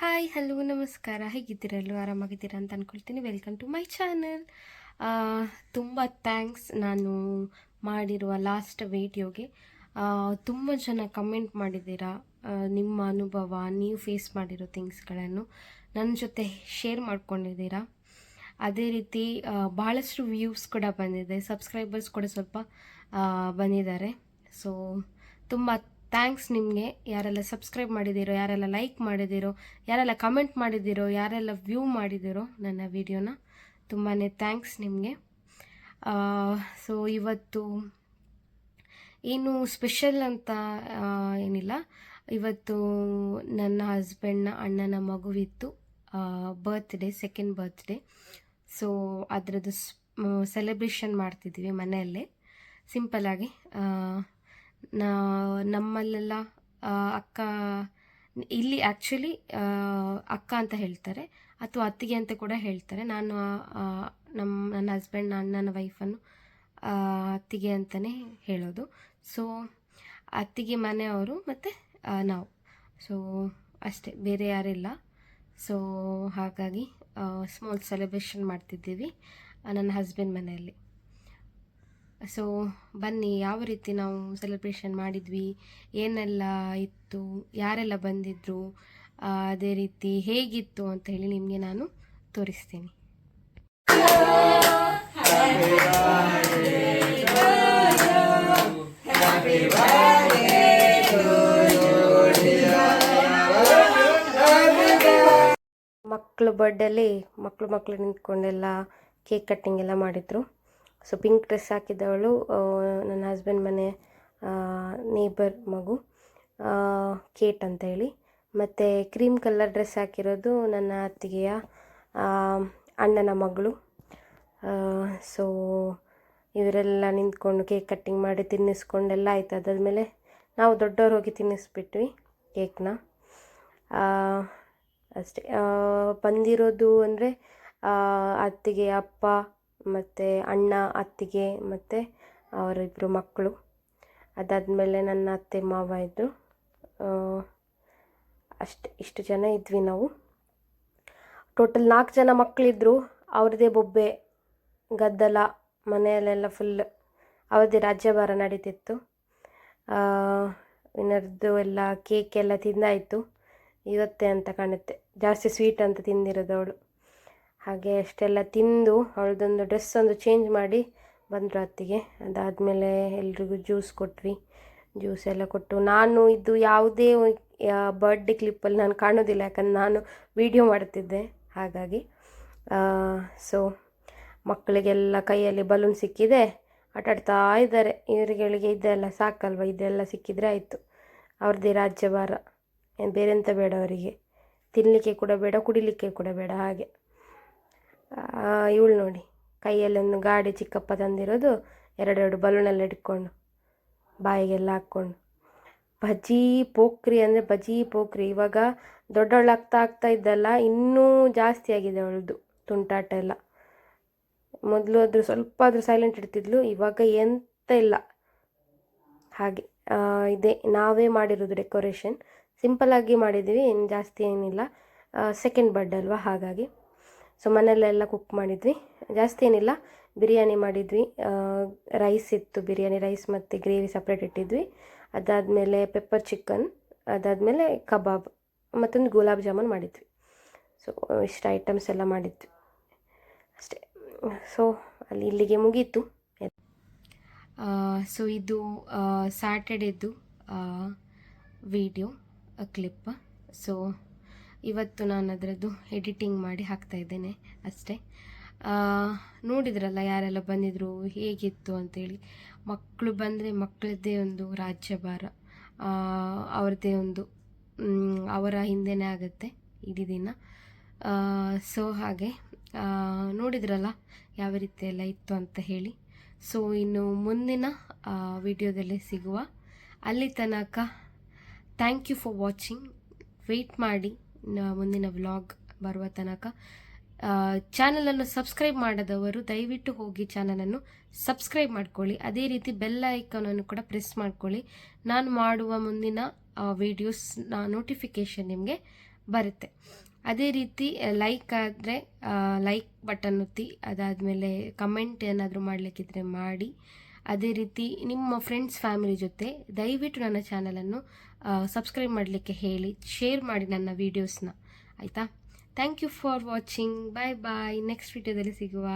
Hi hello, ನಮಸ್ಕಾರ. ಹೇಗಿದ್ದೀರಲ್ಲೂ ಆರಾಮಾಗಿದ್ದೀರಾ ಅಂತ ಅಂದ್ಕೊಳ್ತೀನಿ ವೆಲ್ಕಮ್ ಟು ಮೈ ಚಾನಲ್ ತುಂಬ ಥ್ಯಾಂಕ್ಸ್ ನಾನು ಮಾಡಿರುವ ಲಾಸ್ಟ್ ವೀಡಿಯೋಗೆ ತುಂಬ ಜನ ಕಮೆಂಟ್ ಮಾಡಿದ್ದೀರಾ? ನಿಮ್ಮ ಅನುಭವ, ನೀವು ಫೇಸ್ ಮಾಡಿರೋ ಥಿಂಗ್ಸ್ಗಳನ್ನು ನನ್ನ ಜೊತೆ ಶೇರ್ ಮಾಡ್ಕೊಂಡಿದ್ದೀರಾ? ಅದೇ ರೀತಿ ಭಾಳಷ್ಟು ವ್ಯೂಸ್ ಕೂಡ ಬಂದಿದೆ. ಸಬ್ಸ್ಕ್ರೈಬರ್ಸ್ ಕೂಡ ಸ್ವಲ್ಪ ಬಂದಿದ್ದಾರೆ. ಸೊ ತುಂಬ ಥ್ಯಾಂಕ್ಸ್ ನಿಮಗೆ. ಯಾರೆಲ್ಲ ಸಬ್ಸ್ಕ್ರೈಬ್ ಮಾಡಿದ್ದೀರೋ ಯಾರೆಲ್ಲ ಲೈಕ್ ಮಾಡಿದ್ದೀರೋ ಯಾರೆಲ್ಲ ಕಮೆಂಟ್ ಮಾಡಿದ್ದೀರೋ ಯಾರೆಲ್ಲ ವ್ಯೂ ಮಾಡಿದ್ದೀರೋ ನನ್ನ ವಿಡಿಯೋನ ತುಂಬಾ ಥ್ಯಾಂಕ್ಸ್ ನಿಮಗೆ. ಸೊ ಇವತ್ತು ಏನು ಸ್ಪೆಷಲ್ ಅಂತ ಏನಿಲ್ಲ. ಇವತ್ತು ನನ್ನ ಹಸ್ಬೆಂಡ್ನ ಅಣ್ಣನ ಮಗುವಿತ್ತು ಬರ್ತ್ಡೇ ಸೆಕೆಂಡ್ ಬರ್ತ್ಡೇ ಸೊ ಅದರದ್ದು ಸೆಲೆಬ್ರೇಷನ್ ಮಾಡ್ತಿದ್ದೀವಿ ಮನೆಯಲ್ಲೇ. ಸಿಂಪಲ್ಲಾಗಿ ನಾ ನಮ್ಮಲ್ಲೆಲ್ಲ ಅಕ್ಕ, ಇಲ್ಲಿ ಆ್ಯಕ್ಚುಲಿ ಅಕ್ಕ ಅಂತ ಹೇಳ್ತಾರೆ, ಅಥವಾ ಅತ್ತಿಗೆ ಅಂತ ಕೂಡ ಹೇಳ್ತಾರೆ. ನಾನು ನಮ್ಮ ನನ್ನ ಹಸ್ಬೆಂಡ್ ಅಣ್ಣನ ವೈಫನ್ನು ಅತ್ತಿಗೆ ಅಂತಲೇ ಹೇಳೋದು. ಸೊ ಅತ್ತಿಗೆ ಮನೆಯವರು ಮತ್ತು ನಾವು. ಸೊ ಅಷ್ಟೇ, ಬೇರೆ ಯಾರಿಲ್ಲ. ಸೊ ಹಾಗಾಗಿ ಸ್ಮಾಲ್ ಸೆಲೆಬ್ರೇಷನ್ ಮಾಡ್ತಿದ್ದೀವಿ ನನ್ನ ಹಸ್ಬೆಂಡ್ ಮನೆಯಲ್ಲಿ. ಸೊ ಬನ್ನಿ, ಯಾವ ರೀತಿ ನಾವು ಸೆಲೆಬ್ರೇಷನ್ ಮಾಡಿದ್ವಿ, ಏನೆಲ್ಲ ಇತ್ತು, ಯಾರೆಲ್ಲ ಬಂದಿದ್ದರು ಅದೇ ರೀತಿ ಹೇಗಿತ್ತು ಅಂತ ಹೇಳಿ ನಿಮಗೆ ನಾನು ತೋರಿಸ್ತೀನಿ. ಮಕ್ಕಳು ಬರ್ಡಲ್ಲಿ ಮಕ್ಕಳು ಮಕ್ಕಳು ನಿಂತ್ಕೊಂಡೆಲ್ಲ ಕೇಕ್ ಕಟ್ಟಿಂಗ್ ಎಲ್ಲ ಮಾಡಿದರು. ಸೊ ಪಿಂಕ್ ಡ್ರೆಸ್ ಹಾಕಿದ್ದವಳು ನನ್ನ ಹಸ್ಬೆಂಡ್ ಮನೆ ನೇಬರ್ ಮಗು ಕೇಟ್ ಅಂತ ಹೇಳಿ. ಮತ್ತು ಕ್ರೀಮ್ ಕಲರ್ ಡ್ರೆಸ್ ಹಾಕಿರೋದು ನನ್ನ ಅತ್ತಿಗೆಯ ಅಣ್ಣನ ಮಗಳು. ಸೊ ಇವರೆಲ್ಲ ನಿಂತ್ಕೊಂಡು ಕೇಕ್ ಕಟ್ಟಿಂಗ್ ಮಾಡಿ ತಿನ್ನಿಸ್ಕೊಂಡೆಲ್ಲ ಆಯ್ತು. ಅದಾದಮೇಲೆ ನಾವು ದೊಡ್ಡವ್ರು ಹೋಗಿ ತಿನ್ನಿಸ್ಬಿಟ್ವಿ ಕೇಕ್ನ ಅಷ್ಟೇ ಬಂದಿರೋದು ಅಂದರೆ ಅತ್ತಿಗೆ ಅಪ್ಪ ಮತ್ತು ಅಣ್ಣ, ಅತ್ತಿಗೆ ಮತ್ತು ಅವರಿಬ್ಬರು ಮಕ್ಕಳು. ಅದಾದಮೇಲೆ ನನ್ನ ಅತ್ತೆ, ಮಾವ ಇದ್ದರು ಅಷ್ಟು, ಇಷ್ಟು ಜನ ಇದ್ವಿ ನಾವು. ಟೋಟಲ್ ನಾಲ್ಕು ಜನ ಮಕ್ಕಳಿದ್ರು ಅವ್ರದ್ದೇ ಬೊಬ್ಬೆ, ಗದ್ದಲ, ಮನೆಯಲ್ಲೆಲ್ಲ ಫುಲ್ ಅವ್ರದ್ದೇ ರಾಜ್ಯಭಾರ ನಡೀತಿತ್ತು. ಇನ್ನರದ್ದು ಎಲ್ಲ ಕೇಕ್ ಎಲ್ಲ ತಿಂದಾಯಿತು. ಇವತ್ತೇ ಅಂತ ಕಾಣುತ್ತೆ. ಜಾಸ್ತಿ ಸ್ವೀಟ್ ಅಂತ ತಿಂದಿರೋದು ಅವಳು. ಹಾಗೆ ಅಷ್ಟೆಲ್ಲ ತಿಂದು ಅವಳದೊಂದು ಡ್ರೆಸ್ ಒಂದು ಚೇಂಜ್ ಮಾಡಿ ಬಂದರು ಅತ್ತಿಗೆ. ಅದಾದಮೇಲೆ ಎಲ್ರಿಗೂ ಜ್ಯೂಸ್ ಕೊಟ್ವಿ. ಜ್ಯೂಸ್ ಎಲ್ಲ ಕೊಟ್ಟು ನಾನು ಇದು ಯಾವುದೇ ಬರ್ಡೇ ಕ್ಲಿಪ್ಪಲ್ಲಿ ನಾನು ಕಾಣೋದಿಲ್ಲ, ಯಾಕಂದ್ರೆ ನಾನು ವೀಡಿಯೋ ಮಾಡ್ತಿದ್ದೆ ಹಾಗಾಗಿ ಸೊ ಮಕ್ಕಳಿಗೆಲ್ಲ ಕೈಯಲ್ಲಿ ಬಲೂನ್ ಸಿಕ್ಕಿದೆ. ಆಟಾಡ್ತಾ ಇದ್ದಾರೆ. ಇವರುಗಳಿಗೆ ಇದೆಲ್ಲ ಸಾಕಲ್ವ? ಇದೆಲ್ಲ ಸಿಕ್ಕಿದರೆ ಆಯಿತು. ಅವ್ರದ್ದೇ ರಾಜ್ಯಭಾರ. ಏನು ಬೇರೆ ಎಂತ ಬೇಡ ಅವರಿಗೆ. ತಿನ್ನಲಿಕ್ಕೆ ಕೂಡ ಬೇಡ, ಕುಡಿಲಿಕ್ಕೆ ಕೂಡ ಬೇಡ ಹಾಗೆ. ಇವಳು ನೋಡಿ. ಕೈಯಲ್ಲೊಂದು ಗಾಡಿ ಚಿಕ್ಕಪ್ಪ ತಂದಿರೋದು, ಎರಡೆರಡು ಬಲೂನೆಲ್ಲ ಇಟ್ಕೊಂಡು, ಬಾಯಿಗೆಲ್ಲ ಹಾಕ್ಕೊಂಡು. ಬಜಿ ಪೋಖ್ರಿ ಅಂದರೆ ಬಜಿ ಪೋಖ್ರಿ. ಇವಾಗ ದೊಡ್ಡವಳಾಗ್ತಾ ಆಗ್ತಾ ಇದ್ದಲ್ಲ, ಇನ್ನೂ ಜಾಸ್ತಿ ಆಗಿದೆ ಅವಳದು ತುಂಟಾಟ ಎಲ್ಲ. ಮೊದಲು ಆದರೂ ಸ್ವಲ್ಪ ಆದರೂ ಸೈಲೆಂಟ್ ಇಡ್ತಿದ್ಲು, ಇವಾಗ ಎಂತ ಇಲ್ಲ. ಹಾಗೆ ಇದೆ. ನಾವೇ ಮಾಡಿರೋದು ಡೆಕೋರೇಷನ್ ಆಗಿ ಮಾಡಿದ್ದೀವಿ ಏನು ಜಾಸ್ತಿ ಏನಿಲ್ಲ. ಸೆಕೆಂಡ್ ಬರ್ಡ್ ಅಲ್ವಾ, ಹಾಗಾಗಿ. ಸೊ ಮನೆಯಲ್ಲೆಲ್ಲ ಕುಕ್ ಮಾಡಿದ್ವಿ. ಜಾಸ್ತಿ ಏನಿಲ್ಲ. ಬಿರಿಯಾನಿ ಮಾಡಿದ್ವಿ. ರೈಸ್ ಇತ್ತು. ಬಿರಿಯಾನಿ ರೈಸ್ ಮತ್ತು ಗ್ರೇವಿ ಸಪ್ರೇಟ್ ಇಟ್ಟಿದ್ವಿ. ಅದಾದಮೇಲೆ ಪೆಪ್ಪರ್ ಚಿಕನ್ ಅದಾದಮೇಲೆ ಕಬಾಬ್ ಮತ್ತೊಂದು ಗುಲಾಬ್ ಜಾಮೂನ್ ಮಾಡಿದ್ವಿ. ಸೊ ಇಷ್ಟು ಐಟಮ್ಸ್ ಎಲ್ಲ ಮಾಡಿದ್ವಿ. ಅಷ್ಟೇ. ಸೊ ಅಲ್ಲಿ ಇಲ್ಲಿಗೆ ಮುಗೀತು. ಸೊ ಇದು ಸ್ಯಾಟರ್ಡೇದು ವಿಡಿಯೋ ಕ್ಲಿಪ್ ಸೊ ಇವತ್ತು ನಾನು ಅದರದ್ದು ಎಡಿಟಿಂಗ್ ಮಾಡಿ ಹಾಕ್ತಾ ಇದ್ದೇನೆ ಅಷ್ಟೇ. ನೋಡಿದ್ರಲ್ಲ ಯಾರೆಲ್ಲ ಬಂದಿದ್ರು, ಹೇಗಿತ್ತು ಅಂತೇಳಿ. ಮಕ್ಕಳು ಬಂದರೆ ಮಕ್ಕಳದ್ದೇ ಒಂದು ರಾಜ್ಯಭಾರ. ಅವ್ರದ್ದೇ ಒಂದು ಅವರ ಹಿಂದೆನೇ ಆಗುತ್ತೆ ಇಡೀ ದಿನ. ಸೊ ಹಾಗೆ ನೋಡಿದ್ರಲ್ಲ ಯಾವ ರೀತಿ ಎಲ್ಲ ಇತ್ತು ಅಂತ ಹೇಳಿ. ಸೊ ಇನ್ನು ಮುಂದಿನ ವಿಡಿಯೋದಲ್ಲಿ ಸಿಗುವ. ಅಲ್ಲಿ ತನಕ thank you for watching wait ಮಾಡಿ. ಮುಂದಿನ ವ್ಲಾಗ್ ಬರುವ ತನಕ. ಚಾನಲನ್ನು ಸಬ್ಸ್ಕ್ರೈಬ್ ಮಾಡದವರು ದಯವಿಟ್ಟು ಹೋಗಿ ಚಾನಲನ್ನು ಸಬ್ಸ್ಕ್ರೈಬ್ ಮಾಡ್ಕೊಳ್ಳಿ. ಅದೇ ರೀತಿ ಬೆಲ್ ಐಕಾನನ್ನು ಕೂಡ ಪ್ರೆಸ್ ಮಾಡ್ಕೊಳ್ಳಿ. ನಾನು ಮಾಡುವ ಮುಂದಿನ ವೀಡಿಯೋಸ್ ನೋಟಿಫಿಕೇಷನ್ ನಿಮಗೆ ಬರುತ್ತೆ. ಅದೇ ರೀತಿ ಲೈಕ್ ಆದರೆ ಲೈಕ್ ಬಟನ್ ಒತ್ತಿ, ಅದಾದಮೇಲೆ ಕಮೆಂಟ್ ಏನಾದರೂ ಮಾಡಲಿಕ್ಕಿದ್ರೆ ಮಾಡಿ. ಅದೇ ರೀತಿ ನಿಮ್ಮ ಫ್ರೆಂಡ್ಸ್ ಫ್ಯಾಮಿಲಿ ಜೊತೆ ದಯವಿಟ್ಟು ನನ್ನ ಚಾನಲನ್ನು ಸಬ್ಸ್ಕ್ರೈಬ್ ಮಾಡಲಿಕ್ಕೆ ಹೇಳಿ ಶೇರ್ ಮಾಡಿ ನನ್ನ ವೀಡಿಯೋಸ್ನ ಆಯಿತಾ? Thank you for watching bye bye next ವಿಡಿಯೋದಲ್ಲಿ ಸಿಗುವ.